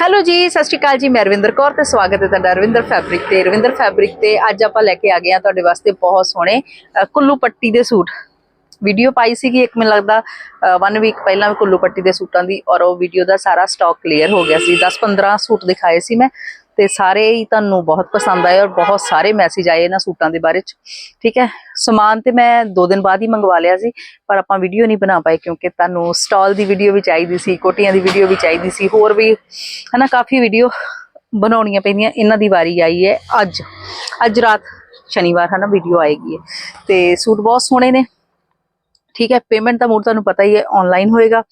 Hello ਜੀ, ਸਤਿ ਸ਼੍ਰੀ ਅਕਾਲ ਜੀ, ਮੈਂ ਰਵਿੰਦਰ ਕੌਰ ਤੇ ਸਵਾਗਤ ਹੈ ਤੁਹਾਡਾ ਰਵਿੰਦਰ ਫੈਬਰਿਕ ਤੇ। ਰਵਿੰਦਰ ਫੈਬਰਿਕ ਤੇ ਅੱਜ ਆਪਾਂ ਲੈ ਕੇ ਆ ਗਏ ਆ ਤੁਹਾਡੇ ਵਾਸਤੇ ਬਹੁਤ ਸੋਹਣੇ ਕੁੱਲੂ ਪੱਟੀ ਦੇ ਸੂਟ। ਵੀਡੀਓ ਪਾਈ ਸੀਗੀ ਇੱਕ, ਮੈਨੂੰ ਲੱਗਦਾ 1 ਵੀਕ ਪਹਿਲਾਂ ਵੀ ਕੁੱਲੂ ਪੱਟੀ ਦੇ ਸੂਟਾਂ ਦੀ, ਔਰ ਉਹ ਵੀਡੀਓ ਦਾ ਸਾਰਾ ਸਟਾਕ ਕਲੀਅਰ ਹੋ ਗਿਆ ਸੀ। 10-15 ਸੂਟ ਦਿਖਾਏ ਸੀ ਮੈਂ। ਤੇ ਸਾਰੇ ਹੀ ਤੁਹਾਨੂੰ ਬਹੁਤ ਪਸੰਦ ਆਏ ਔਰ ਬਹੁਤ ਸਾਰੇ ਮੈਸੇਜ ਆਏ ਇਹਨਾਂ ਸੂਟਾਂ ਦੇ ਬਾਰੇ ਚ। ਠੀਕ ਹੈ? ਸਮਾਨ ਤੇ ਮੈਂ 2 ਦਿਨ ਬਾਅਦ ਹੀ ਮੰਗਵਾ ਲਿਆ ਸੀ, ਪਰ ਆਪਾਂ ਵੀਡੀਓ ਨਹੀਂ ਬਣਾ ਪਾਏ ਕਿਉਂਕਿ ਤੁਹਾਨੂੰ ਸਟਾਲ ਦੀ ਵੀਡੀਓ ਵੀ ਚਾਹੀਦੀ ਸੀ, ਕੋਟੀਆਂ ਦੀ ਵੀਡੀਓ ਵੀ ਚਾਹੀਦੀ ਸੀ, ਹੋਰ ਵੀ ਹਨਾ ਕਾਫੀ ਵੀਡੀਓ ਬਣਾਉਣੀਆਂ ਪੈਂਦੀਆਂ। ਇਹਨਾਂ ਦੀ ਵਾਰੀ ਆਈ ਹੈ ਅੱਜ। ਅੱਜ ਰਾਤ ਸ਼ਨੀਵਾਰ ਹਨਾ ਵੀਡੀਓ ਆਏਗੀ ਹੈ। ਤੇ ਸੂਟ ਬਹੁਤ ਸੋਹਣੇ ਨੇ। ਠੀਕ ਹੈ ਪੇਮੈਂਟ ਦਾ ਮੋਡ ਤੁਹਾਨੂੰ ਪਤਾ ਹੀ ਹੈ ਆਨਲਾਈਨ ਹੋਏਗਾ।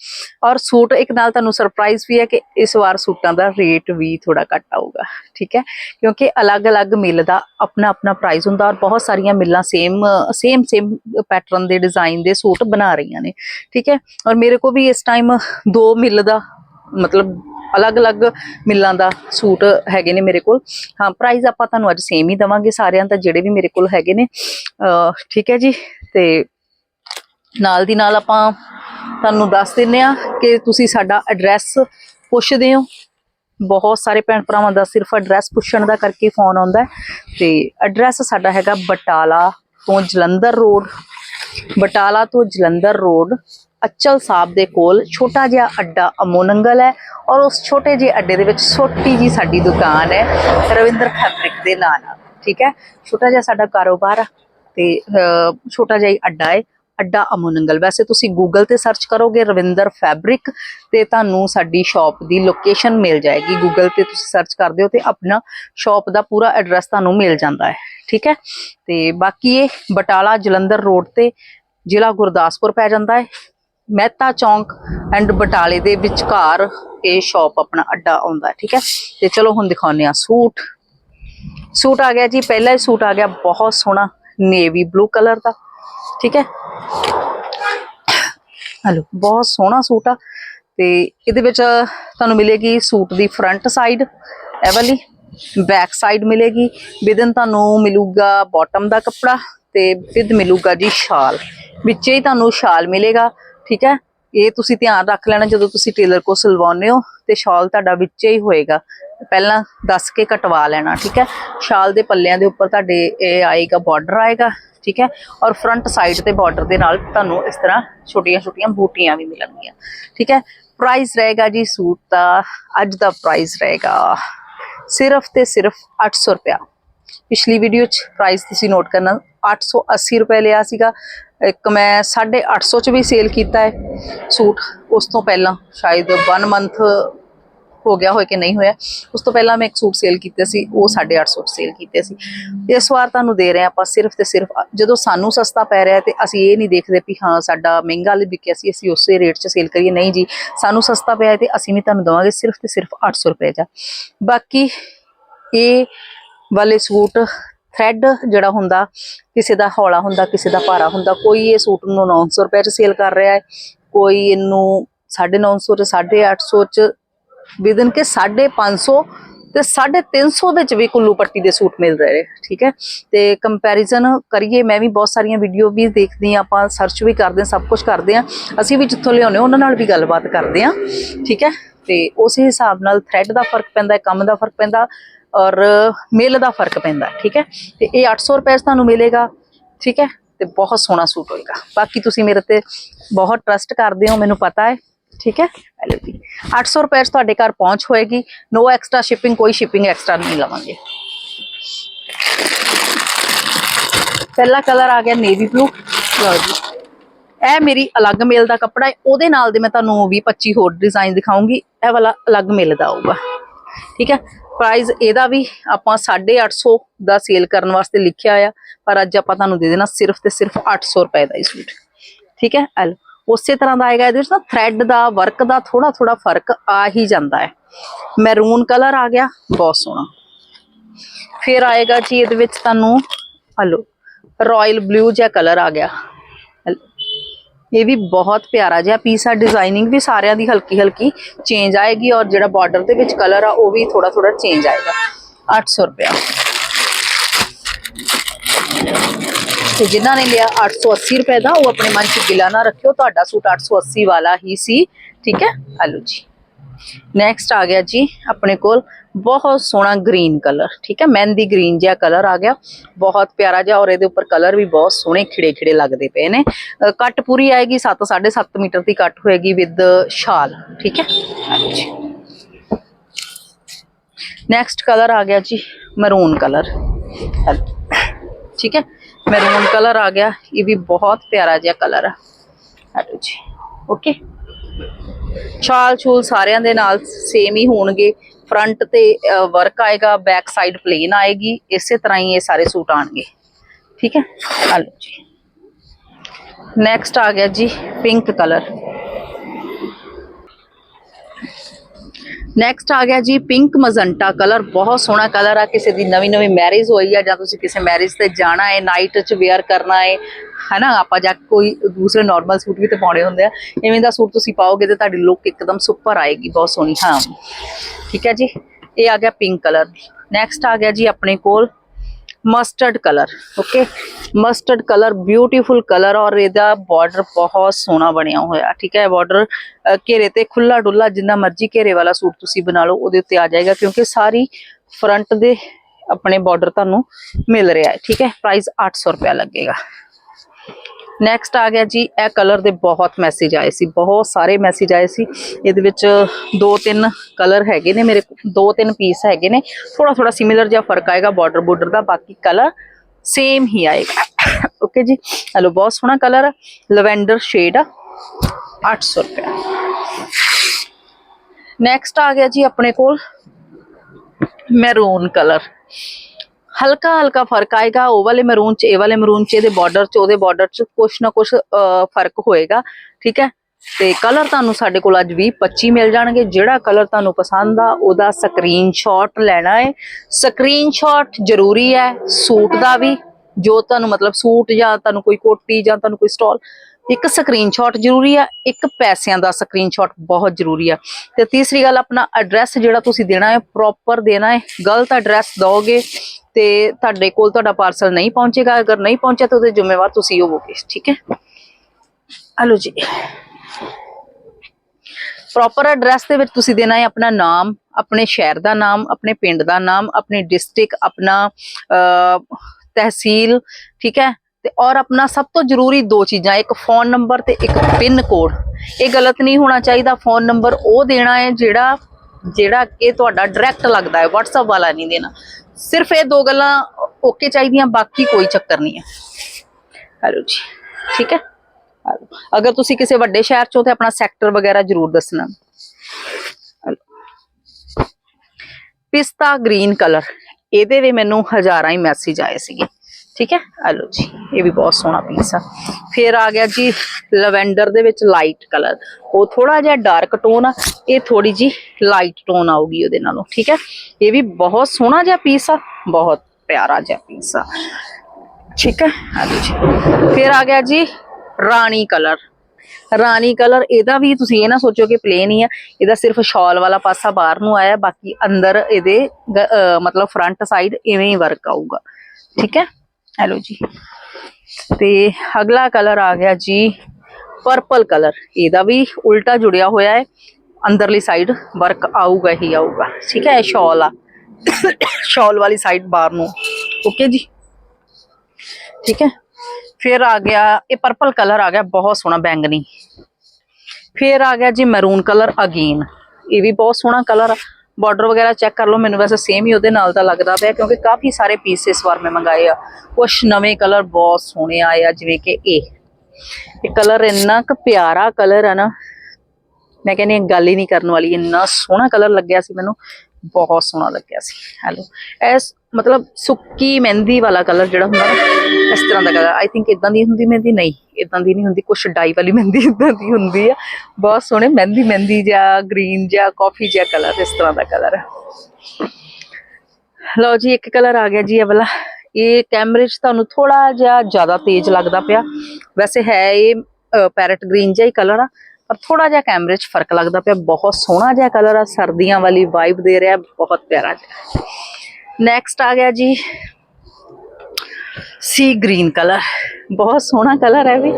ਔਰ ਸੂਟ ਇੱਕ ਨਾਲ ਤੁਹਾਨੂੰ ਸਰਪ੍ਰਾਈਜ਼ ਵੀ ਹੈ ਕਿ ਇਸ ਵਾਰ ਸੂਟਾਂ ਦਾ ਰੇਟ ਵੀ ਥੋੜਾ ਘੱਟ ਆਊਗਾ, ਠੀਕ ਹੈ। ਕਿਉਂਕਿ ਅਲੱਗ-ਅਲੱਗ ਮਿਲ ਦਾ ਆਪਣਾ ਆਪਣਾ ਪ੍ਰਾਈਸ ਹੁੰਦਾ ਔਰ ਬਹੁਤ ਸਾਰੀਆਂ ਮਿਲਾਂ ਸੇਮ ਸੇਮ ਸੇਮ ਪੈਟਰਨ ਦੇ ਡਿਜ਼ਾਈਨ ਦੇ ਸੂਟ ਬਣਾ ਰਹੀਆਂ ਨੇ, ਠੀਕ ਹੈ। ਔਰ ਮੇਰੇ ਕੋ ਵੀ ਇਸ ਟਾਈਮ ਦੋ ਮਿਲ ਦਾ ਮਤਲਬ ਅਲੱਗ-ਅਲੱਗ ਮਿਲਾਂ ਦਾ ਸੂਟ ਹੈਗੇ ਨੇ ਮੇਰੇ ਕੋਲ। ਹਾਂ ਪ੍ਰਾਈਸ ਆਪਾਂ ਤੁਹਾਨੂੰ ਅੱਜ ਸੇਮ ਹੀ ਦਵਾਂਗੇ ਸਾਰਿਆਂ ਦਾ, ਜਿਹੜੇ ਵੀ ਮੇਰੇ ਕੋਲ ਹੈਗੇ ਨੇ। ਠੀਕ ਹੈ ਜੀ, ਤੇ ਨਾਲ ਦੀ ਨਾਲ ਆਪਾਂ ਤੁਹਾਨੂੰ ਦੱਸ ਦਿੰਨੇ ਆ ਕਿ ਤੁਸੀਂ ਸਾਡਾ ਐਡਰੈਸ ਪੁੱਛਦੇ ਹੋ। ਬਹੁਤ ਸਾਰੇ ਭੈਣ ਭਰਾਵਾਂ ਦਾ ਸਿਰਫ ਐਡਰੈਸ ਪੁੱਛਣ ਦਾ ਕਰਕੇ ਫੋਨ ਆਉਂਦਾ ਹੈ। ਤੇ ਐਡਰੈਸ ਸਾਡਾ ਹੈਗਾ ਬਟਾਲਾ ਤੋਂ ਜਲੰਧਰ ਰੋਡ ਬਟਾਲਾ ਤੋਂ ਜਲੰਧਰ ਰੋਡ ਅਚਲ ਸਾਹਿਬ ਦੇ ਕੋਲ ਛੋਟਾ ਜਿਹਾ ਅੱਡਾ ਅਮੋਨੰਗਲ ਹੈ ਔਰ ਉਸ ਛੋਟੇ ਜਿਹੇ ਅੱਡੇ ਦੇ ਵਿੱਚ ਛੋਟੀ ਜੀ ਸਾਡੀ ਦੁਕਾਨ ਹੈ ਰਵਿੰਦਰ ਫੈਬਰਿਕ ਦੇ ਨਾਂ ਨਾਲ। ਠੀਕ ਹੈ। ਛੋਟਾ ਜਿਹਾ ਸਾਡਾ ਕਾਰੋਬਾਰ ਆ ਤੇ ਛੋਟਾ ਜਿਹਾ ਹੀ ਅੱਡਾ ਹੈ। ਅੱਡਾ ਅਮੋਨੰਗਲ। ਵੈਸੇ ਤੁਸੀਂ ਗੂਗਲ ਤੇ ਸਰਚ ਕਰੋਗੇ ਰਵਿੰਦਰ ਫੈਬਰਿਕ ਤੇ ਤੁਹਾਨੂੰ ਸਾਡੀ ਸ਼ਾਪ ਦੀ ਲੋਕੇਸ਼ਨ ਮਿਲ ਜਾਏਗੀ। ਗੂਗਲ ਤੇ ਤੁਸੀਂ ਸਰਚ ਕਰਦੇ ਹੋ ਤੇ ਆਪਣਾ ਸ਼ਾਪ ਦਾ ਪੂਰਾ ਐਡਰੈਸ ਤੁਹਾਨੂੰ ਮਿਲ ਜਾਂਦਾ ਹੈ। ਠੀਕ ਹੈ? ਤੇ ਬਾਕੀ ਇਹ ਬਟਾਲਾ ਜਲੰਧਰ ਰੋਡ ਤੇ ਜ਼ਿਲ੍ਹਾ ਗੁਰਦਾਸਪੁਰ ਪੈ ਜਾਂਦਾ ਹੈ। ਮਹਿਤਾ ਚੌਂਕ ਐਂਡ ਬਟਾਲੇ ਦੇ ਵਿਚਕਾਰ ਇਹ ਸ਼ਾਪ ਆਪਣਾ ਅੱਡਾ ਆਉਂਦਾ ਹੈ। ਠੀਕ ਹੈ? ਤੇ ਚਲੋ ਹੁਣ ਦਿਖਾਉਂਦੇ ਆ ਸੂਟ। ਸੂਟ ਆ ਗਿਆ ਜੀ। ਪਹਿਲਾ ਹੀ ਸੂਟ ਆ ਗਿਆ। ਬਹੁਤ ਸੋਹਣਾ। ਨੇਵੀ ਬਲੂ ਕਲਰ ਦਾ। ਠੀਕ ਹੈ? ਹਲੋ ਬਹੁਤ ਸੋਹਣਾ ਸੂਟ ਆ ਤੇ ਇਹਦੇ ਵਿੱਚ ਤੁਹਾਨੂੰ ਮਿਲੇਗੀ ਸੂਟ ਦੀ ਫਰੰਟ ਸਾਈਡ ਇਹ ਵਾਲੀ। ਬੈਕ ਸਾਈਡ ਮਿਲੇਗੀ। ਵਿਦਨ ਤੁਹਾਨੂੰ ਮਿਲੂਗਾ ਬਾਟਮ ਦਾ ਕੱਪੜਾ ਤੇ ਵਿਦ ਮਿਲੂਗਾ ਜੀ ਸ਼ਾਲ। ਵਿੱਚੇ ਹੀ ਤੁਹਾਨੂੰ ਸ਼ਾਲ ਮਿਲੇਗਾ ਠੀਕ ਹੈ? ਇਹ ਤੁਸੀਂ ਧਿਆਨ ਰੱਖ ਲੈਣਾ ਜਦੋਂ ਤੁਸੀਂ ਟੇਲਰ ਕੋ ਸਿਲਵਾਉਂਦੇ ਹੋ ਤੇ ਸ਼ਾਲ ਤੁਹਾਡਾ ਵਿੱਚੇ ਹੀ ਹੋਏਗਾ। ਪਹਿਲਾਂ ਦੱਸ ਕੇ ਕਟਵਾ ਲੈਣਾ, ਠੀਕ ਹੈ? ਸ਼ਾਲ ਦੇ ਪੱਲਿਆਂ ਦੇ ਉੱਪਰ ਤੁਹਾਡੇ ਇਹ ਆਏਗਾ ਬਾਰਡਰ ਆਏਗਾ, ਠੀਕ ਹੈ? ਔਰ ਫਰੰਟ ਸਾਈਡ ਤੇ ਬਾਰਡਰ ਦੇ ਨਾਲ ਤੁਹਾਨੂੰ ਇਸ ਤਰ੍ਹਾਂ ਛੋਟੀਆਂ ਛੋਟੀਆਂ ਬੂਟੀਆਂ ਵੀ ਮਿਲਣਗੀਆਂ, ਠੀਕ ਹੈ? ਪ੍ਰਾਈਸ ਰਹੇਗਾ ਜੀ ਸੂਟ ਦਾ, ਅੱਜ ਦਾ ਪ੍ਰਾਈਸ ਰਹੇਗਾ ਸਿਰਫ ਤੇ ਸਿਰਫ 800 ਰੁਪਇਆ। ਪਿਛਲੀ ਵੀਡੀਓ ਚ ਪ੍ਰਾਈਸ ਤੁਸੀਂ ਨੋਟ ਕਰਨਾ 880 ਰੁਪਏ ਲਿਆ ਸੀਗਾ। ਇੱਕ ਮੈਂ 850 ਚ ਵੀ ਸੇਲ ਕੀਤਾ ਹੈ ਸੂਟ। ਉਸ ਤੋਂ ਪਹਿਲਾਂ ਸ਼ਾਇਦ 1 ਮੰਥ ਹੋ ਗਿਆ ਹੋਏ ਕਿ ਨਹੀਂ ਹੋਇਆ। ਉਸ ਤੋਂ ਪਹਿਲਾਂ ਮੈਂ ਇੱਕ ਸੂਟ ਸੇਲ ਕੀਤਾ ਸੀ, ਉਹ 850 ਚ ਸੇਲ ਕੀਤੇ ਸੀ। ਇਸ ਵਾਰ ਤੁਹਾਨੂੰ ਦੇ ਰਹੇ ਆਪਾਂ ਸਿਰਫ ਤੇ ਸਿਰਫ, ਜਦੋਂ ਸਾਨੂੰ ਸਸਤਾ ਪੈ ਰਿਹਾ ਹੈ ਤੇ ਅਸੀਂ ਇਹ ਨਹੀਂ ਦੇਖਦੇ ਵੀ ਹਾਂ ਸਾਡਾ ਮਹਿੰਗਾ ਲਈ ਵਿਕਿਆ ਸੀ, ਅਸੀਂ ਉਸੇ ਰੇਟ 'ਚ ਸੇਲ ਕਰੀਏ। ਨਹੀਂ ਜੀ, ਸਾਨੂੰ ਸਸਤਾ ਪਿਆ ਹੈ ਤੇ ਅਸੀਂ ਵੀ ਤੁਹਾਨੂੰ ਦਵਾਂਗੇ ਸਿਰਫ ਤੇ ਸਿਰਫ 800 ਰੁਪਏ ਦਾ ਬਾਕੀ ਇਹ ਵਾਲੇ ਸੂਟ ਥ੍ਰੈਡ ਜਿਹੜਾ ਹੁੰਦਾ ਕਿਸੇ ਦਾ ਹੌਲਾ ਹੁੰਦਾ ਕਿਸੇ ਦਾ ਭਾਰਾ ਹੁੰਦਾ ਕੋਈ ਇਹ ਸੂਟ ਨੂੰ 900 ਰੁਪਏ 'ਚ ਸੇਲ ਕਰ ਰਿਹਾ ਹੈ ਕੋਈ ਇਹਨੂੰ 950 ਤੇ 850 'ਚ ਵਿਦਨ ਕੇ 550 ਤੇ 350 ਦੇ ਚ ਵੀ ਕੁੱਲੂ ਪੱਟੀ ਦੇ ਸੂਟ ਮਿਲ ਰਹੇ ਨੇ ਠੀਕ ਹੈ? ਤੇ ਕੰਪੈਰੀਜ਼ਨ ਕਰੀਏ ਮੈਂ ਵੀ ਬਹੁਤ ਸਾਰੀਆਂ ਵੀਡੀਓ ਵੀ ਦੇਖਦੀ ਆ ਆਪਾਂ ਸਰਚ ਵੀ ਕਰਦੇ ਆ ਸਭ ਕੁਝ ਕਰਦੇ ਆ ਅਸੀਂ ਵੀ ਜਿੱਥੋਂ ਲਿਆਉਂਦੇ ਹਾਂ, ਉਹਨਾਂ ਨਾਲ ਵੀ ਗੱਲਬਾਤ ਕਰਦੇ ਆ ਠੀਕ ਹੈ? ਤੇ ਉਸੇ ਹਿਸਾਬ ਨਾਲ ਥ੍ਰੈਡ ਦਾ ਫ਼ਰਕ ਪੈਂਦਾ ਹੈ ਕੰਮ ਦਾ ਫ਼ਰਕ ਪੈਂਦਾ ਔਰ ਮਿਲ ਦਾ ਫ਼ਰਕ ਪੈਂਦਾ, ਠੀਕ ਹੈ? ਤੇ ਇਹ 800 ਰੁਪਏ ਤੁਹਾਨੂੰ ਮਿਲੇਗਾ, ਠੀਕ ਹੈ? ਤੇ ਬਹੁਤ ਸੋਹਣਾ ਸੂਟ ਹੋਏਗਾ। ਬਾਕੀ ਤੁਸੀਂ ਮੇਰੇ ਤੇ ਬਹੁਤ ਟਰਸਟ ਕਰਦੇ ਹੋ, ਮੈਨੂੰ ਪਤਾ ਹੈ, ਠੀਕ ਹੈ? ਪਹਿਲੇ ਜੀ 800 ਰੁਪਏ ਤੁਹਾਡੇ ਘਰ ਪਹੁੰਚ ਹੋਏਗੀ ਨੋ ਐਕਸਟਰਾ ਸ਼ਿਪਿੰਗ ਕੋਈ ਸ਼ਿਪਿੰਗ ਐਕਸਟਰਾ ਨਹੀਂ ਲਵਾਂਗੇ। ਪਹਿਲਾ ਕਲਰ ਆ ਗਿਆ ਨੇਵੀ ਬਲੂ ਲਓ ਜੀ। ਇਹ ਮੇਰੀ ਅਲੱਗ ਮੇਲ ਦਾ ਕੱਪੜਾ ਹੈ, ਉਹਦੇ ਨਾਲ ਦੇ ਮੈਂ ਤੁਹਾਨੂੰ 20 25 ਹੋਰ ਡਿਜ਼ਾਈਨ ਦਿਖਾਉਂਗੀ, ਇਹ ਵਾਲਾ ਅਲੱਗ ਮੇਲ ਦਾ ਆਊਗਾ। ਠੀਕ ਹੈ? ਪ੍ਰਾਈਸ ਇਹਦਾ ਵੀ ਆਪਾਂ 850 ਦਾ ਸੇਲ ਕਰਨ ਵਾਸਤੇ ਲਿਖਿਆ ਆ, ਪਰ ਅੱਜ ਆਪਾਂ ਤੁਹਾਨੂੰ ਦੇ ਦੇਣਾ ਸਿਰਫ ਤੇ ਸਿਰਫ 800 ਰੁਪਏ ਦਾ ਹੀ ਸੂਟ ਠੀਕ ਹੈ ਐਲ ਉਸੇ ਤਰ੍ਹਾਂ ਦਾ ਆਏਗਾ, ਇਹਦੇ ਵਿੱਚ ਨਾ ਥ੍ਰੈਡ ਦਾ ਵਰਕ ਦਾ ਥੋੜਾ ਥੋੜਾ ਫ਼ਰਕ ਆ ਹੀ ਜਾਂਦਾ ਹੈ। ਮੈਰੂਨ ਕਲਰ ਆ ਗਿਆ, ਬਹੁਤ ਸੋਹਣਾ। ਫਿਰ ਆਏਗਾ ਜੀ ਇਹਦੇ ਵਿੱਚ ਤੁਹਾਨੂੰ ਹਲੋ ਰਾਇਲ ਬਲੂ ਜਿਹਾ ਕਲਰ ਆ ਗਿਆ। ਇਹ ਵੀ ਬਹੁਤ ਪਿਆਰਾ ਜਿਹਾ ਪੀਸ ਆ। ਡਿਜ਼ਾਈਨਿੰਗ ਵੀ ਸਾਰਿਆਂ ਦੀ ਹਲਕੀ ਹਲਕੀ ਚੇਂਜ ਆਏਗੀ ਔਰ ਜਿਹੜਾ ਬਾਰਡਰ ਦੇ ਵਿੱਚ ਕਲਰ ਆ, ਉਹ ਵੀ ਥੋੜਾ ਥੋੜਾ ਚੇਂਜ ਆਏਗਾ 800 ਰੁਪਇਆ। ਤੇ ਜਿਨ੍ਹਾਂ ਨੇ ਲਿਆ 880 ਰੁਪਏ ਦਾ, ਉਹ ਆਪਣੇ ਮਨ 'ਚ ਗਿਲਾ ਨਾ ਰੱਖਿਓ। ਤੁਹਾਡਾ ਸੂਟ 880 ਵਾਲਾ ਹੀ ਸੀ। ਠੀਕ ਹੈ? ਆਲੂ ਜੀ। ਨੈਕਸਟ ਆ ਗਿਆ ਜੀ ਆਪਣੇ ਕੋਲ ਬਹੁਤ ਸੋਹਣਾ ਗ੍ਰੀਨ ਕਲਰ ਠੀਕ ਹੈ, ਮਹਿੰਦੀ ਗ੍ਰੀਨ ਜਿਹਾ ਕਲਰ ਆ ਗਿਆ, ਬਹੁਤ ਪਿਆਰਾ ਜਿਹਾ ਔਰ ਇਹਦੇ ਉੱਪਰ ਕਲਰ ਵੀ ਬਹੁਤ ਸੋਹਣੇ ਖਿੜੇ ਖਿੜੇ ਲੱਗਦੇ ਪਏ ਨੇ। ਕੱਟ ਪੂਰੀ ਆਏਗੀ 7 7.5 ਮੀਟਰ ਦੀ ਕੱਟ ਹੋਏਗੀ ਵਿਦ ਸ਼ਾਲ, ਠੀਕ ਹੈ? ਹਾਂਜੀ। ਨੈਕਸਟ ਕਲਰ ਆ ਗਿਆ ਜੀ ਮਰੂਨ ਕਲਰ ਠੀਕ ਹੈ? ਮਰੂਨ ਕਲਰ ਆ ਗਿਆ, ਇਹ ਵੀ ਬਹੁਤ ਪਿਆਰਾ ਜਿਹਾ ਕਲਰ ਆ। ਹਲੋ ਜੀ ਓਕੇ ਛਾਲ ਛੂਲ ਸਾਰਿਆਂ ਦੇ ਨਾਲ ਸੇਮ ਹੀ ਹੋਣਗੇ। ਫਰੰਟ ਤੇ ਵਰਕ ਆਏਗਾ ਬੈਕ ਸਾਈਡ ਪਲੇਨ ਆਏਗੀ, ਇਸੇ ਤਰ੍ਹਾਂ ਹੀ ਇਹ ਸਾਰੇ ਸੂਟ ਆਣਗੇ ਠੀਕ ਹੈ? ਹਲੋ ਜੀ। ਨੈਕਸਟ ਆ ਗਿਆ ਜੀ ਪਿੰਕ ਕਲਰ ਨੈਕਸਟ ਆ ਗਿਆ ਜੀ ਪਿੰਕ ਮਜ਼ੰਟਾ ਕਲਰ ਬਹੁਤ ਸੋਹਣਾ ਕਲਰ ਆ। ਕਿਸੇ ਦੀ ਨਵੀਂ ਨਵੀਂ ਮੈਰਿਜ ਹੋਈ ਆ ਜਾਂ ਤੁਸੀਂ ਕਿਸੇ ਮੈਰਿਜ ਤੇ ਜਾਣਾ ਹੈ ਨਾਈਟ 'ਚ ਵੇਅਰ ਕਰਨਾ ਹੈ ਹਨਾ, ਆਪਾਂ ਜਾ ਕੇ ਕੋਈ ਦੂਸਰੇ ਨਾਰਮਲ ਸੂਟ ਵੀ ਤੇ ਪਾਉਣੇ ਹੁੰਦੇ ਆ, ਇਵੇਂ ਦਾ ਸੂਟ ਤੁਸੀਂ ਪਾਓਗੇ ਤੇ ਤੁਹਾਡੀ ਲੁੱਕ ਇੱਕਦਮ ਸੁਪਰ ਆਏਗੀ, ਬਹੁਤ ਸੋਹਣੀ, ਹਾਂ। ਠੀਕ ਹੈ ਜੀ? ਇਹ ਆ ਗਿਆ ਪਿੰਕ ਕਲਰ ਨੈਕਸਟ ਆ ਗਿਆ ਜੀ ਆਪਣੇ ਕੋਲ mustard colour okay mustard colour beautiful colour ਔਰ ਇਹਦਾ ਬਾਰਡਰ ਬਹੁਤ ਸੋਹਣਾ ਬਣਿਆ ਹੋਇਆ, ਠੀਕ ਹੈ? ਬਾਰਡਰ ਘੇਰੇ ਤੇ ਖੁੱਲਾ ਡੁੱਲਾ ਜਿੰਨਾ ਮਰਜ਼ੀ ਘੇਰੇ ਵਾਲਾ ਸੂਟ ਤੁਸੀਂ ਬਣਾ ਲਓ, ਉਹਦੇ ਉੱਤੇ ਆ ਜਾਏਗਾ ਕਿਉਂਕਿ ਸਾਰੀ ਫਰੰਟ ਦੇ ਆਪਣੇ ਬਾਰਡਰ ਤੁਹਾਨੂੰ ਮਿਲ ਰਿਹਾ ਹੈ, ਠੀਕ ਹੈ? ਪ੍ਰਾਈਸ 800 ਰੁਪਇਆ ਲੱਗੇਗਾ। ਨੈਕਸਟ ਆ ਗਿਆ ਜੀ, ਇਹ ਕਲਰ ਦੇ ਬਹੁਤ ਮੈਸੇਜ ਆਏ ਸੀ, ਬਹੁਤ ਸਾਰੇ ਮੈਸੇਜ ਆਏ ਸੀ। ਇਹਦੇ ਵਿੱਚ ਦੋ ਤਿੰਨ ਕਲਰ ਹੈਗੇ ਨੇ ਮੇਰੇ ਦੋ ਤਿੰਨ ਪੀਸ ਹੈਗੇ ਨੇ। ਥੋੜਾ ਥੋੜਾ ਸਿਮਿਲਰ ਜਿਹਾ ਫ਼ਰਕ ਆਏਗਾ ਬਾਰਡਰ ਬਾਰਡਰ ਦਾ, ਬਾਕੀ ਕਲਰ ਸੇਮ ਹੀ ਆਏਗਾ। ਓਕੇ ਜੀ ਹਲੋ ਬਹੁਤ ਸੋਹਣਾ ਕਲਰ ਲਵੈਂਡਰ ਸ਼ੇਡ ਆ 800 ਰੁਪਏ। ਨੈਕਸਟ ਆ ਗਿਆ ਜੀ ਆਪਣੇ ਕੋਲ ਮੈਰੂਨ ਕਲਰ ਹਲਕਾ ਹਲਕਾ ਫ਼ਰਕ ਆਏਗਾ, ਉਹ ਵਾਲੇ ਮਰੂਨ ਚ, ਇਹ ਵਾਲੇ ਮਰੂਨ ਚ, ਇਹਦੇ ਬਾਰਡਰ ਚ, ਉਹਦੇ ਬਾਰਡਰ ਚ ਕੁਛ ਨਾ ਕੁਛ ਫ਼ਰਕ ਹੋਏਗਾ, ਠੀਕ ਹੈ? ਤੇ ਕਲਰ ਤੁਹਾਨੂੰ ਸਾਡੇ ਕੋਲ ਅੱਜ 20 25 ਮਿਲ ਜਾਣਗੇ, ਜਿਹੜਾ ਕਲਰ ਤੁਹਾਨੂੰ ਪਸੰਦ ਆ, ਉਹਦਾ ਸਕਰੀਨਸ਼ਾਟ ਲੈਣਾ ਹੈ। ਸਕਰੀਨਸ਼ਾਟ ਜ਼ਰੂਰੀ ਹੈ, ਸੂਟ ਦਾ ਵੀ, ਜੋ ਤੁਹਾਨੂੰ ਮਤਲਬ ਸੂਟ ਜਾਂ ਤੁਹਾਨੂੰ ਕੋਈ ਕੋਟੀ ਜਾਂ ਤੁਹਾਨੂੰ ਕੋਈ ਸਟਾਲ ਇੱਕ ਸਕਰੀਨਸ਼ਾਟ ਜ਼ਰੂਰੀ ਆ, ਇੱਕ ਪੈਸਿਆਂ ਦਾ ਸਕਰੀਨਸ਼ਾਟ ਬਹੁਤ ਜ਼ਰੂਰੀ ਆ। ਤੇ ਤੀਸਰੀ ਗੱਲ, ਆਪਣਾ ਐਡਰੈਸ ਜਿਹੜਾ ਤੁਸੀਂ ਦੇਣਾ ਹੈ ਪ੍ਰੋਪਰ ਦੇਣਾ ਹੈ, ਗਲਤ ਐਡਰੈਸ ਦੋਗੇ ਤੇ ਤੁਹਾਡੇ ਕੋਲ ਤੁਹਾਡਾ ਪਾਰਸਲ ਨਹੀਂ ਪਹੁੰਚੇਗਾ, ਅਗਰ ਨਹੀਂ ਪਹੁੰਚਿਆ ਤਾਂ ਉਹਦੇ ਜ਼ਿੰਮੇਵਾਰ ਤੁਸੀਂ ਹੋਵੋਗੇ, ਠੀਕ ਹੈ? ਹਲੋ ਜੀ। ਪ੍ਰੋਪਰ ਐਡਰੈਸ ਦੇ ਵਿੱਚ ਤੁਸੀਂ ਦੇਣਾ ਹੈ ਆਪਣਾ ਨਾਮ, ਆਪਣੇ ਸ਼ਹਿਰ ਦਾ ਨਾਮ, ਆਪਣੇ ਪਿੰਡ ਦਾ ਨਾਮ, ਆਪਣੀ ਡਿਸਟ੍ਰਿਕਟ ਆਪਣਾ ਤਹਿਸੀਲ, ਠੀਕ ਹੈ? ਤੇ ਔਰ ਆਪਣਾ ਸਭ ਤੋਂ ਜ਼ਰੂਰੀ ਦੋ ਚੀਜ਼ਾਂ, ਇੱਕ ਫੋਨ ਨੰਬਰ ਤੇ ਇੱਕ ਪਿਨ ਕੋਡ ਇਹ ਗਲਤ ਨਹੀਂ ਹੋਣਾ ਚਾਹੀਦਾ ਫੋਨ ਨੰਬਰ ਉਹ ਦੇਣਾ ਹੈ ਜਿਹੜਾ ਜਿਹੜਾ ਕਿ ਤੁਹਾਡਾ ਡਾਇਰੈਕਟ ਲੱਗਦਾ ਹੈ, WhatsApp ਵਾਲਾ ਨਹੀਂ ਦੇਣਾ। ਸਿਰਫ ਇਹ ਦੋ ਗੱਲਾਂ ਓਕੇ ਚਾਹੀਦੀਆਂ, ਬਾਕੀ ਕੋਈ ਚੱਕਰ ਨਹੀਂ ਹੈ। ਹੈਲੋ ਜੀ, ਠੀਕ ਹੈ? ਅਗਰ ਤੁਸੀਂ ਕਿਸੇ ਵੱਡੇ ਸ਼ਹਿਰ ਚੋਂ ਤੇ ਆਪਣਾ ਸੈਕਟਰ ਵਗੈਰਾ ਜ਼ਰੂਰ ਦੱਸਣਾ। ਹੈਲੋ। ਪਿਸਤਾ ਗ੍ਰੀਨ ਕਲਰ, ਇਹਦੇ ਵੀ ਮੈਨੂੰ ਹਜ਼ਾਰਾਂ ਹੀ ਮੈਸੇਜ ਆਏ ਸੀਗੇ। ਠੀਕ ਹੈ? ਹਲੋ ਜੀ, ਇਹ ਵੀ ਬਹੁਤ ਸੋਹਣਾ ਪੀਸ ਆ। ਫਿਰ ਆ ਗਿਆ ਜੀ ਲਵੈਂਡਰ ਦੇ ਵਿੱਚ ਲਾਈਟ ਕਲਰ ਉਹ ਥੋੜਾ ਜਿਹਾ ਡਾਰਕ ਟੋਨ ਆ, ਇਹ ਥੋੜੀ ਜੀ ਲਾਈਟ ਟੋਨ ਆਊਗੀ ਉਹਦੇ ਨਾਲੋਂ, ਠੀਕ ਹੈ? ਇਹ ਵੀ ਬਹੁਤ ਸੋਹਣਾ ਜਿਹਾ ਪੀਸ ਆ, ਬਹੁਤ ਪਿਆਰਾ ਜਿਹਾ ਪੀਸ ਆ। ਠੀਕ ਹੈ? ਹਲੋ ਜੀ। ਫਿਰ ਆ ਗਿਆ ਜੀ ਰਾਣੀ ਕਲਰ ਰਾਣੀ ਕਲਰ ਇਹਦਾ ਵੀ ਤੁਸੀਂ ਇਹ ਨਾ ਸੋਚੋ ਕਿ ਪਲੇਨ ਹੀ ਆ। ਇਹਦਾ ਸਿਰਫ ਸ਼ਾਲ ਵਾਲਾ ਪਾਸਾ ਬਾਹਰ ਨੂੰ ਆਇਆ, ਬਾਕੀ ਅੰਦਰ ਇਹਦੇ ਮਤਲਬ ਫਰੰਟ ਸਾਈਡ ਇਵੇਂ ਹੀ ਵਰਕ ਆਊਗਾ। ਠੀਕ ਹੈ? ਹੈਲੋ ਜੀ। ਤੇ ਅਗਲਾ ਕਲਰ ਆ ਗਿਆ ਜੀ ਪਰਪਲ ਕਲਰ ਇਹਦਾ ਵੀ ਉਲਟਾ ਜੁੜਿਆ ਹੋਇਆ ਹੈ। ਅੰਦਰਲੀ ਸਾਈਡ ਵਰਕ ਆਊਗਾ ਹੀ ਆਊਗਾ। ਠੀਕ ਹੈ, ਇਹ ਸ਼ਾਲ ਆ। ਸ਼ਾਲ ਵਾਲੀ ਸਾਈਡ ਬਾਹਰ ਨੂੰ। ਓਕੇ ਜੀ। ਠੀਕ ਹੈ। ਫਿਰ ਆ ਗਿਆ, ਇਹ ਪਰਪਲ ਕਲਰ ਆ ਗਿਆ, ਬਹੁਤ ਸੋਹਣਾ ਬੈਂਗਨੀ ਫਿਰ ਆ ਗਿਆ ਜੀ ਮੈਰੂਨ ਕਲਰ ਅਗੇਨ ਇਹ ਵੀ ਬਹੁਤ ਸੋਹਣਾ ਕਲਰ ਆ। ਬਾਰਡਰ ਵਗੈਰਾ ਚੈੱਕ ਕਰ ਲਓ, ਮੈਨੂੰ ਵੈਸੇ ਸੇਮ ਹੀ ਉਹਦੇ ਨਾਲ ਤਾਂ ਲੱਗਦਾ ਪਿਆ, ਕਿਉਂਕਿ ਕਾਫੀ ਸਾਰੇ ਪੀਸ ਇਸ ਵਾਰ ਮੈਂ ਮੰਗਾਏ ਆ। ਕੁਝ ਨਵੇਂ ਕਲਰ ਬਹੁਤ ਸੋਹਣੇ ਆਏ ਆ, ਜਿਵੇਂ ਕਿ ਇਹ। ਇਹ ਕਲਰ ਇੰਨਾ ਕੁ ਪਿਆਰਾ ਕਲਰ ਆ ਨਾ, ਮੈਂ ਕਹਿੰਦੀ ਗੱਲ ਹੀ ਨਹੀਂ ਕਰਨ ਵਾਲੀ, ਇੰਨਾ ਸੋਹਣਾ ਕਲਰ ਲੱਗਿਆ ਸੀ ਮੈਨੂੰ। ਬਹੁਤ ਸੋਹਣਾ ਲੱਗਿਆ ਸੀ। ਹੈਲੋ ਐਸ ਮਤਲਬ ਸੁੱਕੀ ਮਹਿੰਦੀ ਵਾਲਾ ਕਲਰ ਜਿਹੜਾ ਹੁੰਦਾ ਨਾ, ਇਸ ਤਰ੍ਹਾਂ ਦਾ ਕਲਰ ਆਈ ਥਿੰਕ ਇਦਾਂ ਦੀ ਹੁੰਦੀ ਮਹਿੰਦੀ ਨਹੀਂ। ਇਦਾਂ ਦੀ ਨਹੀਂ ਹੁੰਦੀ। ਕੁਛ ਡਾਈ ਵਾਲੀ ਮਹਿੰਦੀ ਇਦਾਂ ਦੀ ਹੁੰਦੀ ਆ। ਬਹੁਤ ਸੋਹਣੇ ਮਹਿੰਦੀ ਮਹਿੰਦੀ ਜਾਂ ਗ੍ਰੀਨ ਜਾਂ ਕਾਫੀ ਜਿਹਾ ਕਲਰ ਇਸ ਤਰ੍ਹਾਂ ਦਾ ਕਲਰ ਲਓ ਜੀ, ਇੱਕ ਕਲਰ ਆ ਗਿਆ ਜੀ ਇਹ ਵਾਲਾ। ਇਹ ਕੈਮਰੇ 'ਚ ਤੁਹਾਨੂੰ ਥੋੜਾ ਜਿਹਾ ਜ਼ਿਆਦਾ ਤੇਜ਼ ਲੱਗਦਾ ਪਿਆ। ਵੈਸੇ ਹੈ ਇਹ ਪੈਰਟ ਗ੍ਰੀਨ ਜਿਹਾ ਹੀ ਕਲਰ ਆ। ਪਰ ਥੋੜਾ ਜਿਹਾ ਕੈਮਰੇ 'ਚ ਫ਼ਰਕ ਲੱਗਦਾ ਪਿਆ, ਬਹੁਤ ਸੋਹਣਾ ਜਿਹਾ ਕਲਰ ਆ, ਸਰਦੀਆਂ ਵਾਲੀ ਵਾਈਬ ਦੇ ਰਿਹਾ, ਬਹੁਤ ਪਿਆਰਾ ਜਿਹਾ। ਨੈਕਸਟ ਆ ਗਿਆ ਜੀ ਸੀ ਗ੍ਰੀਨ ਕਲਰ ਬਹੁਤ ਸੋਹਣਾ ਕਲਰ ਹੈ ਵੀ।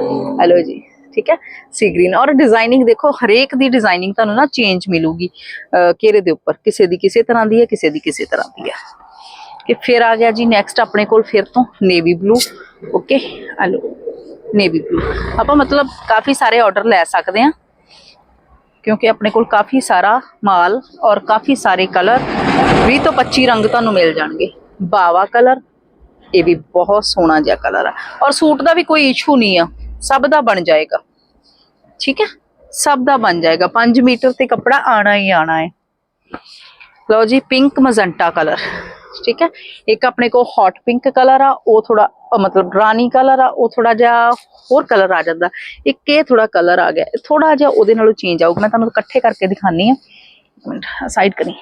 ਹਲੋ ਜੀ, ਠੀਕ ਹੈ? ਸੀ ਗ੍ਰੀਨ ਔਰ ਡਿਜ਼ਾਈਨਿੰਗ ਦੇਖੋ, ਹਰੇਕ ਦੀ ਡਿਜ਼ਾਈਨਿੰਗ ਤੁਹਾਨੂੰ ਨਾ ਚੇਂਜ ਮਿਲੂਗੀ। ਅਹ ਦੇ ਉੱਪਰ। ਕਿਸੇ ਦੀ ਕਿਸੇ ਤਰ੍ਹਾਂ ਦੀ ਹੈ, ਕਿਸੇ ਦੀ ਕਿਸੇ ਤਰ੍ਹਾਂ ਦੀ ਹੈ। ਕਿ ਫਿਰ ਆ ਗਿਆ ਜੀ ਨੈਕਸਟ ਆਪਣੇ ਕੋਲ ਫਿਰ ਤੋਂ navy blue okay hello navy blue ਆਪਾਂ ਮਤਲਬ ਕਾਫੀ ਸਾਰੇ ਆਰਡਰ ਲੈ ਸਕਦੇ ਹਾਂ। ਕਿਉਂਕਿ ਆਪਣੇ ਕੋਲ ਕਾਫੀ ਸਾਰਾ ਮਾਲ ਔਰ ਕਾਫੀ ਸਾਰੇ ਕਲਰ 20 ਤੋਂ 25 ਰੰਗ ਤੁਹਾਨੂੰ ਮਿਲ ਜਾਣਗੇ। ਬਾਵਾ ਕਲਰ, ਇਹ ਵੀ ਬਹੁਤ ਸੋਹਣਾ ਜਿਹਾ ਕਲਰ ਆ। ਔਰ ਸੂਟ ਦਾ ਵੀ ਕੋਈ ਇਸ਼ੂ ਨਹੀਂ ਆ, ਸਭ ਦਾ ਬਣ ਜਾਏਗਾ। ਠੀਕ ਹੈ? ਸਭ ਦਾ ਬਣ ਜਾਏਗਾ। 5 ਮੀਟਰ ਤੇ ਕੱਪੜਾ ਆਣਾ ਹੀ ਆਣਾ ਹੈ। ਲਓ ਜੀ ਪਿੰਕ ਮਜ਼ੰਟਾ ਕਲਰ। ਠੀਕ ਹੈ? ਇੱਕ ਆਪਣੇ ਕੋਲ ਹੌਟ ਪਿੰਕ ਕਲਰ ਆ, ਉਹ ਥੋੜਾ ਮਤਲਬ ਰਾਣੀ ਕਲਰ ਆ, ਉਹ ਥੋੜਾ ਜਿਹਾ ਹੋਰ ਕਲਰ ਆ ਜਾਂਦਾ। ਇੱਕ ਇਹ ਥੋੜਾ ਕਲਰ ਆ ਗਿਆ। ਥੋੜਾ ਜਿਹਾ ਉਹਦੇ ਨਾਲੋਂ ਚੇਂਜ ਆਊਗਾ। ਮੈਂ ਤੁਹਾਨੂੰ ਇਕੱਠੇ ਕਰਕੇ ਦਿਖਾਨੀ ਆ ਮਿੰਟ ਸਾਈਡ ਕਰੀ।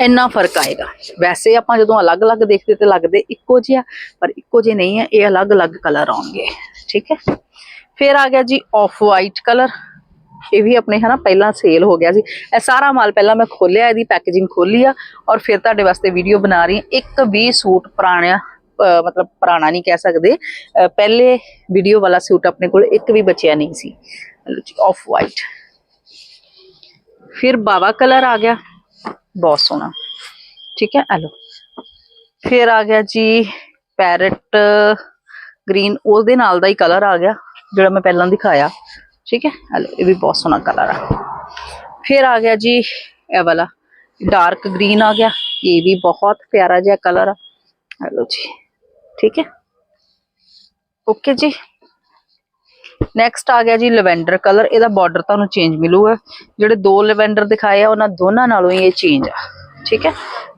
ਇੰਨਾ ਫ਼ਰਕ ਆਏਗਾ। ਵੈਸੇ ਆਪਾਂ ਜਦੋਂ ਅਲੱਗ-ਅਲੱਗ ਦੇਖਦੇ ਤੇ ਲੱਗਦੇ ਇੱਕੋ ਜਿਹਾ, ਪਰ ਇੱਕੋ ਜਿਹੇ ਨਹੀਂ ਹੈ। ਇਹ ਅਲੱਗ-ਅਲੱਗ ਕਲਰ ਆਉਣਗੇ। ਠੀਕ ਹੈ? ਫਿਰ ਆ ਗਿਆ ਜੀ ਆਫ ਵਾਈਟ ਕਲਰ ਇਹ ਵੀ ਆਪਣੇ ਹਨਾ ਪਹਿਲਾਂ ਸੇਲ ਹੋ ਗਿਆ ਸੀ। ਇਹ ਸਾਰਾ ਮਾਲ ਪਹਿਲਾਂ ਮੈਂ ਖੋਲਿਆ, ਇਹਦੀ ਪੈਕੇਜਿੰਗ ਖੋਲੀ ਆ ਔਰ ਫਿਰ ਤੁਹਾਡੇ ਵਾਸਤੇ ਵੀਡੀਓ ਬਣਾ ਰਹੀ ਹਾਂ। ਇੱਕ ਵੀ ਸੂਟ ਪੁਰਾਣਾ ਮਤਲਬ ਪੁਰਾਣਾ ਨਹੀਂ ਕਹਿ ਸਕਦੇ। ਪਹਿਲੇ ਵੀਡੀਓ ਵਾਲਾ ਸੂਟ ਆਪਣੇ ਕੋਲ ਇੱਕ ਵੀ ਬਚਿਆ ਨਹੀਂ ਸੀ। ਆਫ ਵਾਈਟ ਫਿਰ ਬਾਵਾ ਕਲਰ ਆ ਗਿਆ। ਬਹੁਤ ਸੋਹਣਾ। ਠੀਕ ਹੈ, ਹਲੋ। ਫਿਰ ਆ ਗਿਆ ਜੀ ਪੈਰਟ ਗ੍ਰੀਨ ਉਹਦੇ ਨਾਲ ਦਾ ਹੀ ਕਲਰ ਆ ਗਿਆ, ਜਿਹੜਾ ਮੈਂ ਪਹਿਲਾਂ ਦਿਖਾਇਆ। ਠੀਕ ਹੈ? ਹਲੋ ਇਹ ਵੀ ਬਹੁਤ ਸੋਹਣਾ ਕਲਰ ਆ। ਫਿਰ ਆ ਗਿਆ ਜੀ ਇਹ ਵਾਲਾ ਡਾਰਕ ਗ੍ਰੀਨ ਆ ਗਿਆ। ਇਹ ਵੀ ਬਹੁਤ ਪਿਆਰਾ ਜਿਹਾ ਕਲਰ ਆ। ਹਲੋ ਜੀ, ਠੀਕ ਹੈ? ਓਕੇ ਜੀ। ਨੈਕਸਟ ਆ ਗਿਆ ਜੀ ਲਵੈਂਡਰ ਕਲਰ ਇਹਦਾ ਬਾਰਡਰ ਤੁਹਾਨੂੰ ਚੇਂਜ ਮਿਲੂਗਾ। ਜਿਹੜੇ ਦੋ ਲਵੈਂਡਰ ਦਿਖਾਏ ਆ, ਉਹਨਾਂ ਦੋਨਾਂ ਨਾਲੋਂ ਹੀ ਇਹ ਚੇਂਜ ਆ। ਠੀਕ ਹੈ?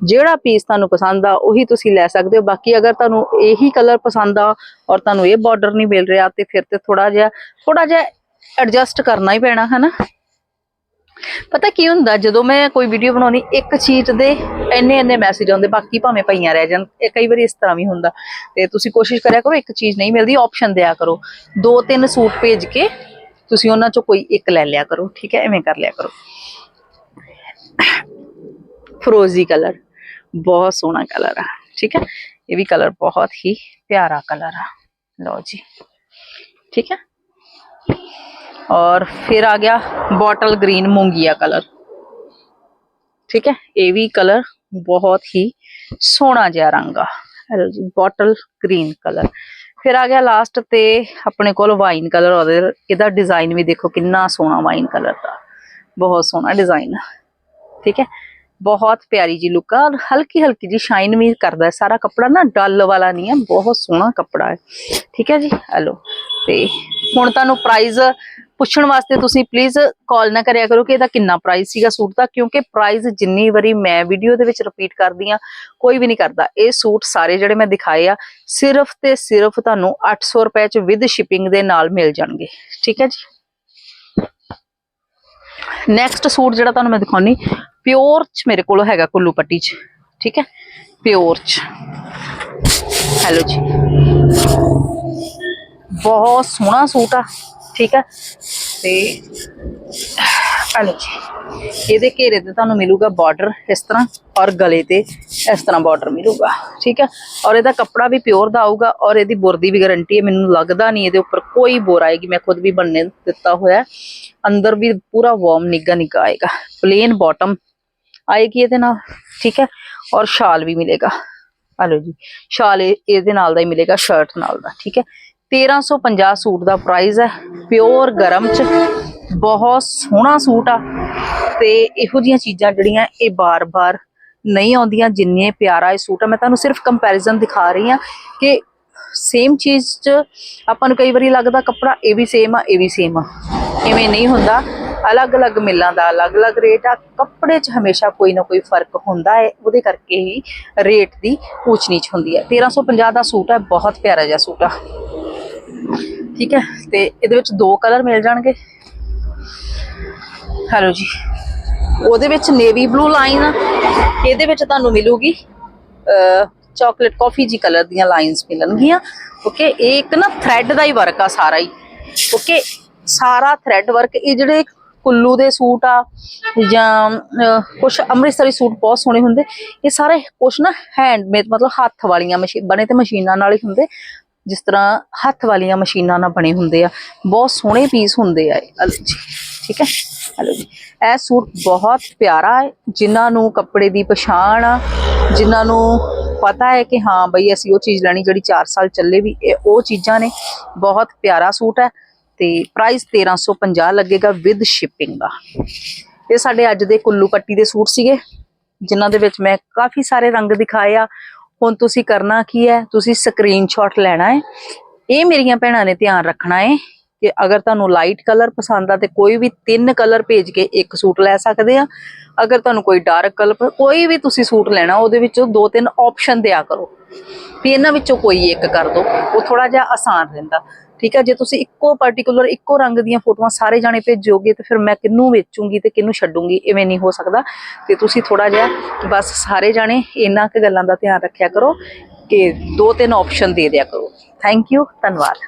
ਜਿਹੜਾ ਪੀਸ ਤੁਹਾਨੂੰ ਪਸੰਦ ਆ, ਉਹੀ ਤੁਸੀਂ ਲੈ ਸਕਦੇ ਹੋ। ਬਾਕੀ ਅਗਰ ਤੁਹਾਨੂੰ ਇਹੀ ਕਲਰ ਪਸੰਦ ਆ ਔਰ ਤੁਹਾਨੂੰ ਇਹ ਬਾਰਡਰ ਨਹੀਂ ਮਿਲ ਰਿਹਾ, ਤੇ ਫਿਰ ਤੇ ਥੋੜਾ ਜਿਹਾ ਥੋੜਾ ਜਿਹਾ ਐਡਜਸਟ ਕਰਨਾ ਹੀ ਪੈਣਾ ਹੈ ਨਾ ਪਤਾ ਕੀ ਹੁੰਦਾ, ਜਦੋਂ ਮੈਂ ਕੋਈ ਵੀਡੀਓ ਬਣਾਉਣੀ ਇੱਕ ਚੀਜ਼ ਦੇ ਇੰਨੇ ਇੰਨੇ ਮੈਸੇਜ ਆਉਂਦੇ, ਬਾਕੀ ਭਾਵੇਂ ਪਈਆਂ ਰਹਿ ਜਾਣ, ਇਹ ਕਈ ਵਾਰੀ ਇਸ ਤਰ੍ਹਾਂ ਵੀ ਹੁੰਦਾ। ਤੇ ਤੁਸੀਂ ਕੋਸ਼ਿਸ਼ ਕਰਿਆ ਕਰੋ, ਇੱਕ ਚੀਜ਼ ਨਹੀਂ ਮਿਲਦੀ ਆਪਸ਼ਨ ਦਿਆ ਕਰੋ। ਦੋ ਤਿੰਨ ਸੂਟ ਭੇਜ ਕੇ ਤੁਸੀਂ ਉਹਨਾਂ ਚੋਂ ਕੋਈ ਇੱਕ ਲੈ ਲਿਆ ਕਰੋ, ਠੀਕ ਹੈ? ਐਵੇਂ ਕਰ ਲਿਆ ਕਰੋ। ਫਰੋਜ਼ੀ ਕਲਰ ਬਹੁਤ ਸੋਹਣਾ ਕਲਰ ਆ, ਠੀਕ ਹੈ? ਇਹ ਵੀ ਕਲਰ ਬਹੁਤ ਹੀ ਪਿਆਰਾ ਕਲਰ ਆ। ਲਓ ਜੀ, ਠੀਕ ਹੈ? और फिर आ गया बॉटल ग्रीन मूंगिया कलर ठीक है ਇਹ ਵੀ ਕਲਰ ਬਹੁਤ ਹੀ ਸੋਹਣਾ ਜਿਹਾ ਰੰਗ ਆ ਬੋਟਲ ਗ੍ਰੀਨ ਕਲਰ ਫਿਰ ਆ ਗਿਆ ਲਾਸਟ ਤੇ ਆਪਣੇ ਕੋਲ ਵਾਈਨ ਕਲਰ ਉਹਦੇ ਇਹਦਾ ਡਿਜ਼ਾਈਨ ਵੀ ਦੇਖੋ ਕਿੰਨਾ ਸੋਹਣਾ ਵਾਈਨ ਕਲਰ ਦਾ ਬਹੁਤ ਸੋਹਣਾ ਡਿਜ਼ਾਈਨ ਠੀਕ ਹੈ ਬਹੁਤ ਪਿਆਰੀ ਜੀ ਲੁੱਕ ਆ। ਹਲਕੀ ਹਲਕੀ ਜੀ ਸ਼ਾਈਨ ਵੀ ਕਰਦਾ ਹੈ। ਸਾਰਾ ਕੱਪੜਾ ਨਾ ਡਲ ਵਾਲਾ ਨਹੀਂ ਹੈ, ਬਹੁਤ ਸੋਹਣਾ ਕੱਪੜਾ ਹੈ। ਠੀਕ ਹੈ ਜੀ? ਹਲੋ। ਤੇ ਹੁਣ ਤੁਹਾਨੂੰ ਪ੍ਰਾਈਸ ਪੁੱਛਣ ਵਾਸਤੇ ਤੁਸੀਂ ਪਲੀਜ਼ ਕਾਲ ਨਾ ਕਰਿਆ ਕਰੋ ਕਿ ਇਹਦਾ ਕਿੰਨਾ ਪ੍ਰਾਈਸ ਸੀਗਾ ਸੂਟ ਦਾ, ਕਿਉਂਕਿ ਪ੍ਰਾਈਸ ਜਿੰਨੀ ਵਾਰੀ ਮੈਂ ਵੀਡੀਓ ਦੇ ਵਿੱਚ ਰਿਪੀਟ ਕਰਦੀ ਆ ਕੋਈ ਵੀ ਨਹੀਂ ਕਰਦਾ। ਇਹ ਸੂਟ ਸਾਰੇ ਜਿਹੜੇ ਮੈਂ ਦਿਖਾਏ ਆ, ਸਿਰਫ ਤੇ ਸਿਰਫ ਤੁਹਾਨੂੰ 800 ਰੁਪਏ ਚ ਵਿਦ ਸ਼ਿਪਿੰਗ ਦੇ ਨਾਲ ਮਿਲ ਜਾਣਗੇ। ਠੀਕ ਹੈ ਜੀ? ਨੈਕਸਟ ਸੂਟ ਜਿਹੜਾ ਤੁਹਾਨੂੰ ਮੈਂ ਦਿਖਾਉਣੀ ਪਿਓਰ ਚ ਮੇਰੇ ਕੋਲ ਹੈਗਾ ਕੁੱਲੂ ਪੱਟੀ ਚ ਠੀਕ ਹੈ ਪਿਓਰ ਚ ਹੈਲੋ ਜੀ ਬਹੁਤ ਸੋਹਣਾ ਸੂਟ ਆ ਠੀਕ ਹੈ ਤੇ ਹੈਲੋ ਜੀ ਇਹਦੇ ਘੇਰੇ ਤੇ ਤੁਹਾਨੂੰ ਮਿਲੂਗਾ ਬਾਰਡਰ ਇਸ ਤਰ੍ਹਾਂ ਔਰ ਗਲੇ ਤੇ ਇਸ ਤਰ੍ਹਾਂ ਬਾਰਡਰ ਮਿਲੂਗਾ ਠੀਕ ਹੈ ਔਰ ਇਹਦਾ ਕੱਪੜਾ ਵੀ ਪਿਓਰ ਦਾ ਆਊਗਾ ਔਰ ਇਹਦੀ ਬੁਰ ਦੀ ਵੀ ਗਾਰੰਟੀ ਹੈ ਮੈਨੂੰ ਲੱਗਦਾ ਨਹੀਂ ਇਹਦੇ ਉੱਪਰ ਕੋਈ ਬੋਰ ਆਏਗੀ ਮੈਂ ਖੁਦ ਵੀ ਬਣਨੇ ਦਿੱਤਾ ਹੋਇਆ ਹੈ। ਅੰਦਰ ਵੀ ਪੂਰਾ ਵਾਰਮ ਨਿੱਗਾ ਨਿੱਗਾ ਆਏਗਾ ਪਲੇਨ ਬਾਟਮ ਆਏਗੀ ਇਹਦੇ ਨਾਲ, ਠੀਕ ਹੈ? ਔਰ ਸ਼ਾਲ ਵੀ ਮਿਲੇਗਾ। ਹਲੋ ਜੀ, ਸ਼ਾਲ ਇਹਦੇ ਨਾਲ ਦਾ ਹੀ ਮਿਲੇਗਾ ਸ਼ਰਟ ਨਾਲ ਦਾ, ਠੀਕ ਹੈ? 1350 ਸੂਟ ਦਾ ਪ੍ਰਾਈਸ ਹੈ ਪਿਓਰ ਗਰਮ ਚ, ਬਹੁਤ ਸੋਹਣਾ ਸੂਟ ਆ। ਤੇ ਇਹੋ ਜੀਆਂ ਚੀਜ਼ਾਂ ਜਿਹੜੀਆਂ ਇਹ ਬਾਰ-ਬਾਰ ਨਹੀਂ ਆਉਂਦੀਆਂ, ਜਿੰਨੇ ਪਿਆਰਾ ਇਹ ਸੂਟ ਆ। ਮੈਂ ਤੁਹਾਨੂੰ ਸਿਰਫ ਕੰਪੈਰੀਜ਼ਨ ਦਿਖਾ ਰਹੀ ਹਾਂ ਕਿ ਸੇਮ ਚੀਜ਼ 'ਚ ਆਪਾਂ ਨੂੰ ਕਈ ਵਾਰੀ ਲੱਗਦਾ ਕੱਪੜਾ ਇਹ ਵੀ ਸੇਮ ਆ, ਇਹ ਵੀ ਸੇਮ ਆ। ਇਵੇਂ ਨਹੀਂ ਹੁੰਦਾ। ਅਲੱਗ-ਅਲੱਗ ਮਿਲਾਂ ਦਾ ਅਲੱਗ-ਅਲੱਗ ਰੇਟ ਆ। ਕੱਪੜੇ 'ਚ ਹਮੇਸ਼ਾ ਕੋਈ ਨਾ ਕੋਈ ਫ਼ਰਕ ਹੁੰਦਾ ਹੈ। ਉਹਦੇ ਕਰਕੇ ਹੀ ਰੇਟ ਦੀ ਊਚ ਨੀਚ ਹੁੰਦੀ ਹੈ। 1350 ਦਾ ਸੂਟ ਹੈ। ਬਹੁਤ ਪਿਆਰਾ ਜਿਹਾ ਸੂਟ ਆ। ਠੀਕ ਹੈ? ਤੇ ਇਹਦੇ ਵਿੱਚ ਦੋ ਕਲਰ ਮਿਲ ਜਾਣਗੇ। ਹੈਲੋ ਜੀ। ਉਹਦੇ ਵਿੱਚ ਨੇਵੀ ਬਲੂ ਲਾਈਨ ਆ। ਇਹਦੇ ਵਿੱਚ ਤੁਹਾਨੂੰ ਮਿਲੂਗੀ ਚਾਕਲੇਟ ਕਾਫੀ ਜੀ ਕਲਰ ਦੀਆਂ ਲਾਈਨਸ ਮਿਲਣਗੀਆਂ ਓਕੇ ਇਹ ਇੱਕ ਨਾ ਥ੍ਰੈਡ ਦਾ ਹੀ ਵਰਕ ਆ ਸਾਰਾ ਹੀ ਓਕੇ ਸਾਰਾ ਥ੍ਰੈਡ ਵਰਕ ਇਹ ਜਿਹੜੇ ਕੁੱਲੂ ਦੇ ਸੂਟ ਆ, ਜਾਂ ਕੁਝ ਅੰਮ੍ਰਿਤਸਰੀ ਸੂਟ ਬਹੁਤ ਸੋਹਣੇ ਹੁੰਦੇ, ਇਹ ਸਾਰੇ ਕੁਝ ਨਾ ਹੈਂਡਮੇਡ ਮਤਲਬ ਹੱਥ ਵਾਲੀਆਂ ਮਸ਼ੀਨ ਬਣੇ ਤੇ ਮਸ਼ੀਨਾਂ ਨਾਲ ਹੀ ਹੁੰਦੇ, ਜਿਸ ਤਰ੍ਹਾਂ ਹੱਥ ਵਾਲੀਆਂ ਮਸ਼ੀਨਾਂ ਨਾਲ ਬਣੇ ਹੁੰਦੇ ਆ। ਬਹੁਤ ਸੋਹਣੇ ਪੀਸ ਹੁੰਦੇ ਆ ਇਹ। ਜੀ, ਠੀਕ ਹੈ? ਹਲੋ ਜੀ, ਇਹ ਸੂਟ ਬਹੁਤ ਪਿਆਰਾ ਹੈ, ਜਿਨ੍ਹਾਂ ਨੂੰ ਕੱਪੜੇ ਦੀ ਪਛਾਣ ਆ, ਜਿਨ੍ਹਾਂ ਨੂੰ ਪਤਾ ਹੈ ਕਿ ਹਾਂ ਬਈ ਅਸੀਂ ਉਹ ਚੀਜ਼ ਲੈਣੀ ਜਿਹੜੀ 4 ਸਾਲ ਚੱਲੇ ਵੀ, ਇਹ ਉਹ ਚੀਜ਼ਾਂ ਨੇ। ਬਹੁਤ ਪਿਆਰਾ ਸੂਟ ਹੈ ਤੇ ਪ੍ਰਾਈਸ 1350 ਲੱਗੇਗਾ ਵਿਦ ਸ਼ਿਪਿੰਗ ਦਾ। ਇਹ ਸਾਡੇ ਅੱਜ ਦੇ ਕੁੱਲੂ ਪੱਟੀ ਦੇ ਸੂਟ ਸੀਗੇ, ਜਿਨ੍ਹਾਂ ਦੇ ਵਿੱਚ ਮੈਂ ਕਾਫੀ ਸਾਰੇ ਰੰਗ ਦਿਖਾਏ ਆ। ਹੁਣ ਤੁਸੀਂ ਕਰਨਾ ਕੀ ਹੈ, ਤੁਸੀਂ ਸਕਰੀਨਸ਼ਾਟ ਲੈਣਾ ਹੈ। ਇਹ ਮੇਰੀਆਂ ਭੈਣਾਂ ਨੇ ਧਿਆਨ ਰੱਖਣਾ ਹੈ ਕਿ ਅਗਰ ਤੁਹਾਨੂੰ ਲਾਈਟ ਕਲਰ ਪਸੰਦ ਆ ਤੇ ਕੋਈ ਵੀ ਤਿੰਨ ਕਲਰ ਭੇਜ ਕੇ ਇੱਕ ਸੂਟ ਲੈ ਸਕਦੇ ਆ। ਅਗਰ ਤੁਹਾਨੂੰ ਕੋਈ ਡਾਰਕ ਕਲਰ ਕੋਈ ਵੀ ਤੁਸੀਂ ਸੂਟ ਲੈਣਾ, ਉਹਦੇ ਵਿੱਚੋਂ ਦੋ ਤਿੰਨ ਆਪਸ਼ਨ ਦਿਆ ਕਰੋ। ਵੀ ਇਹਨਾਂ ਵਿੱਚੋਂ ਕੋਈ ਇੱਕ ਕਰ ਦਿਓ ਉਹ ਥੋੜਾ ਜਿਹਾ ਆਸਾਨ ਰਹਿੰਦਾ। ਠੀਕ ਹੈ ਜੇ ਤੁਸੀਂ ਇੱਕੋ ਪਾਰਟਿਕੂਲਰ ਇੱਕੋ ਰੰਗ ਦੀਆਂ ਫੋਟੋਆਂ ਸਾਰੇ ਜਾਣੇ ਭੇਜੋਗੇ ਤੇ ਫਿਰ ਮੈਂ ਕਿਹਨੂੰ ਵੇਚੂੰਗੀ ਤੇ ਕਿਹਨੂੰ ਛੱਡੂੰਗੀ, ਇਵੇਂ ਨਹੀਂ ਹੋ ਸਕਦਾ। ਤੇ ਤੁਸੀਂ ਥੋੜਾ ਜਿਹਾ ਬਸ ਸਾਰੇ ਜਾਣੇ ਇਹਨਾਂ ਕੁ ਗੱਲਾਂ ਦਾ ਧਿਆਨ ਰੱਖਿਆ ਕਰੋ ਕਿ ਦੋ ਤਿੰਨ ਆਪਸ਼ਨ ਦੇ ਦਿਆ ਕਰੋ। ਥੈਂਕ ਯੂ ਧੰਨਵਾਦ।